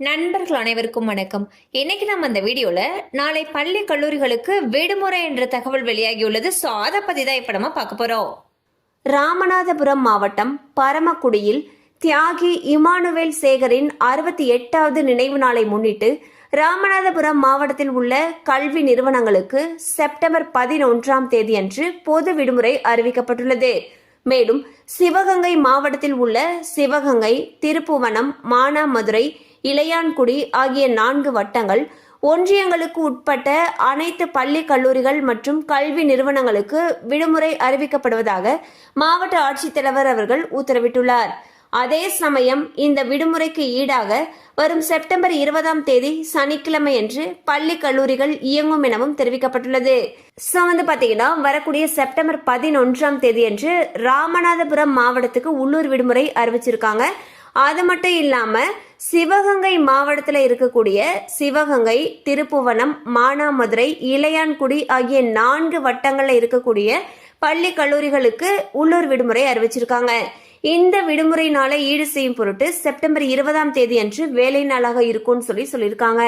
நண்பர்கள் அனைவருக்கும் வணக்கம். இன்னைக்கு நம்ம அந்த வீடியோல நாளை பள்ளி கல்லூரிகளுக்கு விடுமுறை என்ற தகவல் வெளியாகியுள்ளது. ஸோ அதை பத்தி தான் இப்ப நம்ம பார்க்க போறோம். ராமநாதபுரம் மாவட்டம் பரமக்குடியில் தியாகி இமானுவேல் சேகரின் அறுபத்தி எட்டாவது நினைவு நாளை முன்னிட்டு ராமநாதபுரம் மாவட்டத்தில் உள்ள கல்வி நிறுவனங்களுக்கு செப்டம்பர் பதினொன்றாம் தேதியன்று பொது விடுமுறை அறிவிக்கப்பட்டுள்ளது. மேலும் சிவகங்கை மாவட்டத்தில் உள்ள சிவகங்கை திருப்புவனம் மானாமதுரை இளையான்குடி ஆகிய நான்கு வட்டங்கள் ஒன்றியங்களுக்கு உட்பட்ட அனைத்து பள்ளி கல்லூரிகள் மற்றும் கல்வி நிறுவனங்களுக்கு விடுமுறை அறிவிக்கப்படுவதாக மாவட்ட ஆட்சித்தலைவர் அவர்கள் உத்தரவிட்டுள்ளார். அதே சமயம் இந்த விடுமுறைக்கு ஈடாக வரும் செப்டம்பர் இருபதாம் தேதி சனிக்கிழமை என்று பள்ளி கல்லூரிகள் இயங்கும் எனவும் தெரிவிக்கப்பட்டுள்ளது. ஸோ வந்து பார்த்தீங்கன்னா வரக்கூடிய செப்டம்பர் பதினொன்றாம் தேதி என்று ராமநாதபுரம் மாவட்டத்துக்கு உள்ளூர் விடுமுறை அறிவிச்சிருக்காங்க. அது மட்டும் இல்லாமல் சிவகங்கை மாவட்டத்தில் இருக்கக்கூடிய சிவகங்கை திருப்புவனம் மானாமதுரை இளையான்குடி ஆகிய நான்கு வட்டங்களில் இருக்கக்கூடிய பள்ளி கல்லூரிகளுக்கு உள்ளூர் விடுமுறை அறிவிச்சிருக்காங்க. இந்த விடுமுறை நாளை ஈடு செய்யும் பொருட்டு செப்டம்பர் இருபதாம் தேதி அன்று வேலை நாளாக இருக்கும்னு சொல்லி சொல்லியிருக்காங்க.